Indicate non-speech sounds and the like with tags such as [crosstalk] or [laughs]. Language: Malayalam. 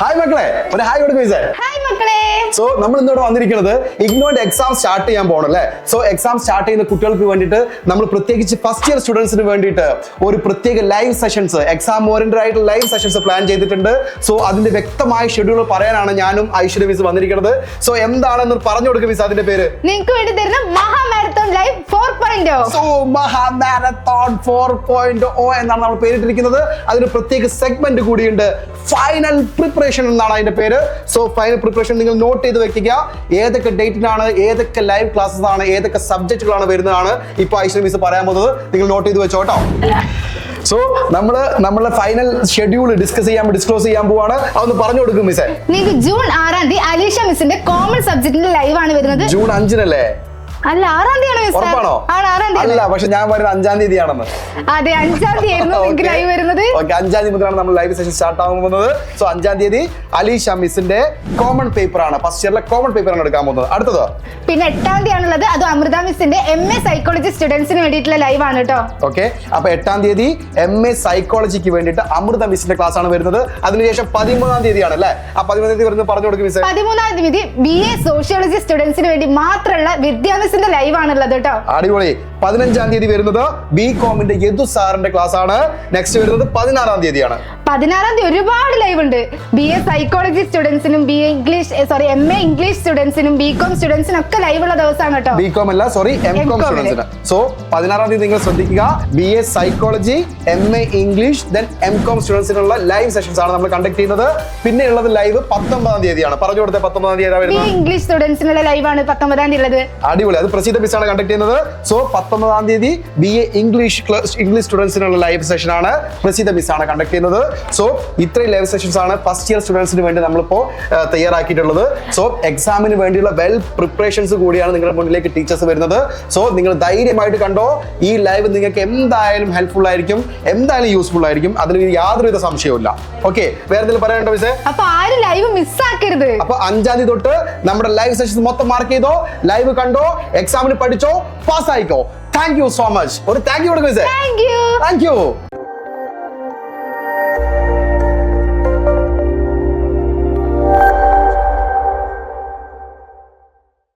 ഹായ് മക്കളെ ഒരു ഹായ് കൊടുക്കും മിസ്സേ ഹായ് മക്കളെ. സോ നമ്മൾ ഇന്നിവിടെ വന്നിരിക്കുന്നത് ഇഗ്നോന്റെ എക്സാം സ്റ്റാർട്ട് ചെയ്യാൻ പോകണം അല്ലേ സോ എക്സാം സ്റ്റാർട്ട് ചെയ്യുന്ന കുട്ടികൾക്ക് വേണ്ടിയിട്ട് നമ്മൾ പ്രത്യേകിച്ച് ഫസ്റ്റ് ഇയർ സ്റ്റുഡൻസിന് വേണ്ടിയിട്ട് ഒരു പ്രത്യേക ലൈവ് സെഷൻസ് എക്സാം ഓറിയന്റഡ് ആയിട്ട് ലൈവ് സെഷൻസ് പ്ലാൻ ചെയ്തിട്ടുണ്ട്. സോ അതിന്റെ വ്യക്തമായ ഷെഡ്യൂൾ പറയാനാണ് ഞാനും ഐശ്വര്യ മിസ് വന്നിരിക്കുന്നത്. സോ എന്താണെന്ന് പറഞ്ഞു കൊടുക്കും മിസ് അതിന്റെ പേര്? നിങ്ങൾക്ക് വേണ്ടി തരുന്ന മഹാമാരത്തോൺ ലൈവ് ഫോർ പോയിന്റ് സോ മഹാമാരത്തോൺ ഫോർ പോയിന്റ് ഓ എന്നാണ് നമ്മൾ പേരിട്ടിരിക്കുന്നത്. അതിന് പ്രത്യേക സെഗ്മെന്റ് കൂടിയുണ്ട്. ഫൈനൽ പ്രിപ്പറേഷൻ എന്നാണ് അതിന്റെ പേര്. സോ ഫൈനൽ പ്രിപ്പറേഷൻ നിങ്ങൾ നോട്ട് ചെയ്ത് വെക്കുക. ഏതൊക്കെ ഡേറ്റിനാണ് ഏതൊക്കെ ലൈവ് ക്ലാസ്സസ് ആണ് ഏതൊക്കെ സബ്ജക്റ്റുകളാണ് വരുന്നതാണ് ഇപ്പൊ ഐശ്വര്യ മിസ് പറയാൻ പോകുന്നത്. നിങ്ങൾ നോട്ട് ചെയ്ത് വെച്ചോട്ടോ സോ നമ്മൾ നമ്മളെ ഫൈനൽ ഷെഡ്യൂൾ ഡിസ്കസ് ചെയ്യാൻ ഡിസ്ക്ലോസ് ചെയ്യാൻ പോവാണ്. അതൊന്ന് പറഞ്ഞു കൊടുക്കും മിസ്സേ നിങ്ങൾക്ക് ജൂൺ ആറാം തീയതി അലീഷ മിസ്സിന്റെ കോമൺ സബ്ജക്റ്റിന്റെ ലൈവ് ആണ് വരുന്നത്. ജൂൺ അഞ്ചിനല്ലേ? അല്ല ആറാം തീയതി അല്ല പക്ഷെ ഞാൻ വരുന്നത് അഞ്ചാം തീയതി ആണെന്ന് അതെ അഞ്ചാം തീയതി ലൈവ് [laughs] വരുന്നത്. അഞ്ചാം തീയതി മുതലാണ് നമ്മൾ ലൈവ് സെഷൻ സ്റ്റാർട്ട് ആകാൻ പോകുന്നത്. സോ അഞ്ചാം തീയതി അലീഷ മിസ്സിന്റെ കോമൺ പേപ്പർ ആണ്. ഫസ്റ്റ് ഇയറിലെ കോമൺ പേപ്പർ ആണ് എടുക്കാൻ പോകുന്നത്. അടുത്തത്? പിന്നെ എട്ടാം തീയതി ആണുള്ളത് അത് അമൃത മിസ്സിന്റെ എം എ സൈക്കോളജി സ്റ്റുഡൻസിന് വേണ്ടിയിട്ടുള്ള ലൈവ് ആണ് കേട്ടോ. ഓക്കെ അപ്പൊ എട്ടാം തീയതി എം എ സൈക്കോളജിക്ക് വേണ്ടിയിട്ട് അമൃത മിസ്സിന്റെ ക്ലാസ് ആണ് വരുന്നത്. അതിനുശേഷം പതിമൂന്നാം തീയതിയാണ് അല്ലേ? ആ പതിമൂന്നാം തീയതി പറഞ്ഞു കൊടുക്കും പതിമൂന്നാം തീയതി ബി എ സോഷ്യോളജി സ്റ്റുഡൻസിന് വേണ്ടി മാത്രമുള്ള വിദ്യാ മിസ്സിന്റെ ലൈവ് ആണുള്ളത് കേട്ടോ. അടിപൊളി. പതിനഞ്ചാം തീയതി വരുന്നത് ബി കോമിന്റെ യദു സാറിന്റെ ക്ലാസ് ആണ്. നെക്സ്റ്റ് വരുന്നത് പതിനാറാം തീയതിയാണ്. പതിനാറാം തീയതി ഒരുപാട് ലൈവ് ഉണ്ട്. B A psychology സ്റ്റുഡൻസിനും B A English sorry M A English സ്റ്റുഡൻസിനും B com സ്റ്റുഡൻസിനും ഒക്കെ ലൈവ് ഉള്ള ദിവസമാണ് കേട്ടോ. ബി കോം അല്ല സോറി എം കോം സ്റ്റുഡൻസിന് സോ പതിനാറാം തീയതി നിങ്ങൾ ശ്രദ്ധിക്കുക. B A psychology M A English then M com സ്റ്റുഡൻസിനുള്ള live sessions ആണ് നമ്മൾ കണ്ടക്ട് ചെയ്യുന്നത്. പിന്നെ ഉള്ളത് ലൈവ് പത്തൊമ്പതാം തീയതിയാണ്. പറഞ്ഞു കൊടുത്തത് പത്തൊമ്പതാം തീയതി ഇംഗ്ലീഷ് സ്റ്റുഡൻസിനുള്ള ലൈവ് ആണ് പത്തൊമ്പതാം തീയതി ഉള്ളത്. അടിപൊളി. അത് പ്രസിദ്ധ മിസ് ആണ് കണ്ടക്ട് ചെയ്യുന്നത്. സോ പത്തൊമ്പതാം തീയതി ബി എ ഇംഗ്ലീഷ് ഇംഗ്ലീഷ് സ്റ്റുഡൻസിനുള്ള ലൈവ് സെഷൻ ആണ് പ്രസിദ്ധ മിസ് ആണ് കണ്ടക്ട് ചെയ്യുന്നത്. സോ ഇത്രയും ലൈവ് സെഷൻസ് ആണ് ഫസ്റ്റ് ഇയർ സ്റ്റുഡൻസിന് വേണ്ടി നമ്മളിപ്പോ ആ, തയ്യാറാക്കിയിട്ടുള്ളത്. സോ എക്സാമിന് വേണ്ടിയുള്ള വെൽ പ്രിപ്പറേഷൻസ് കൂടിയാണ് നിങ്ങളുടെ മുന്നിലേക്ക് ടീച്ചേഴ്സ് വരുന്നത്. സോ നിങ്ങൾ ധൈര്യമായിട്ട് കണ്ടോ ഈ ലൈവ് നിങ്ങൾക്ക് എന്തായാലും ഹെൽപ്ഫുൾ ആയിരിക്കും എന്തായാലും യൂസ്ഫുൾ ആയിരിക്കും. അതിൽ യാതൊരുവിധ സംശയവും ഓക്കെ വേറെ എന്തെങ്കിലും പറയാനുണ്ടോ മിസ്സേ അപ്പൊ ആരും ലൈവ് മിസ്സാക്കരുത് അപ്പൊ അഞ്ചാം തീയതി തൊട്ട് നമ്മുടെ ലൈവ് സെഷൻസ് മൊത്തം മാർക്ക് ചെയ്തോ ലൈവ് കണ്ടോ എക്സാമിന് പഠിച്ചോ പാസ് ആയിക്കോ. താങ്ക് യു സോ മച്ച് ഒരു താങ്ക് യു കൊടുക്കും സാർ താങ്ക് യു